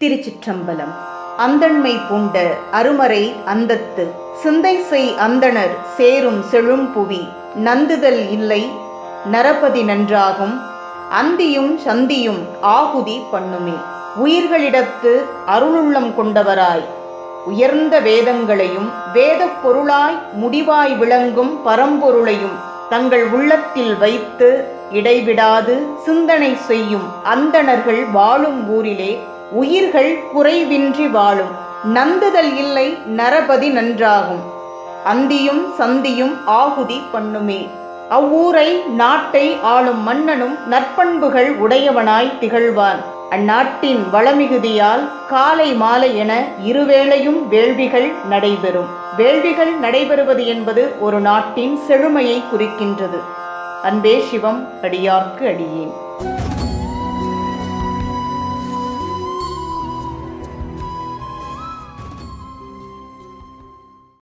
திருச்சிற்றம்பலம். அந்தண்மை பூண்ட அருமறை அந்தத்து சிந்தை செய் அந்தணர் சேரும் செழும்புவி நந்துதல் இல்லை நரபதி நன்றாகும் அந்தியும் சந்தியும் ஆகுதி பண்ணுமே. உயிர்களிடத்து அருளுள்ளம் கொண்டவராய் உயர்ந்த வேதங்களையும் வேதப் பொருளாய் முடிவாய் விளங்கும் பரம்பொருளையும் தங்கள் உள்ளத்தில் வைத்து இடைவிடாது சிந்தனை செய்யும் அந்தணர்கள் வாழும் ஊரிலே உயிர்கள் குறைவின்றி வாழும். நந்துதல் இல்லை நரபதி நன்றாகும். அந்தியும் சந்தியும் ஆகுதி பண்ணுமே. அவ்வூரை நாட்டை ஆளும் மன்னனும் நற்பண்புகள் உடையவனாய் திகழ்வான். அந்நாட்டின் வளமிகுதியால் காலை மாலை என இருவேளையும் வேள்விகள் நடைபெறும். வேள்விகள் நடைபெறுவது என்பது ஒரு நாட்டின் செழுமையை குறிக்கின்றது. அன்பே சிவம் அடியார்க்கு அடியேன்.